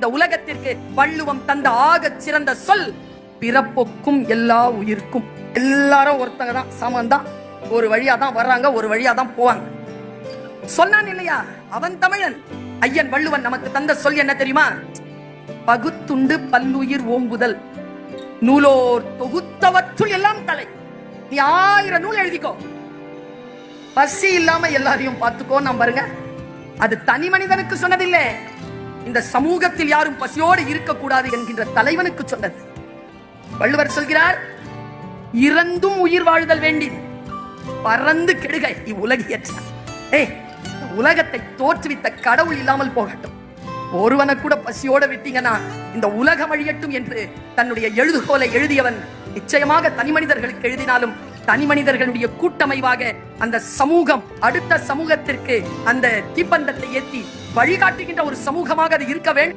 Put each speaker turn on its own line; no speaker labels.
இந்த உலகத்திற்கு வள்ளுவம் தந்த ஆகச் சிறந்த சொல் பிறப்புக்கும் எல்லா உயிர்க்கும். எல்லாரும் ஒருத்தங்க தான் சமம் தான் ஒரு வழியா தான் வர்றாங்க ஒரு வழியா தான் போவாங்க. சொன்னான் இல்லையா அவன் தமிழன். ஐயன் வள்ளுவன் நமக்கு தந்த சொல் என்ன தெரியுமா? பகுத்துண்டு பல்லுயிர் ஓம்புதல் நூலோர் தொகுத்தவற்றுள் எல்லாம் தலை. நீ ஆயிரம் நூல் எழுதிக்கோ. பசி இல்லாம எல்லாரையும் பார்த்துக்கோ நான் பாருங்க. அது தனி மனிதனுக்கு சொன்னதில்லை. இந்த சமூகத்தில் யாரும் பசியோடு இருக்கக்கூடாது என்கின்ற தலைவனுக்கு சொன்னது. வள்ளுவர் சொல்கிறார் இறந்தும் உயிர் வாழ்தல் வேண்டி பறந்து கெடுக இவ்வுலகியற்ற. ஏய் உலகத்தை தோற்றுவித்த கடவுள் இல்லாமல் போகட்டும். ஒருவனை கூட பசியோட விட்டீங்கன்னா இந்த உலகம் அழியட்டும் என்று தன்னுடைய எழுதுகோலை எழுதியவன் நிச்சயமாக தனி மனிதர்களுக்கு எழுதினாலும் தனி மனிதர்களுடைய கூட்டமைவாக அந்த சமூகம் அடுத்த சமூகத்திற்கு அந்த தீப்பந்தத்தை ஏத்தி வழிகாட்டுகின்ற ஒரு சமூகமாக அது இருக்க வேண்டும்.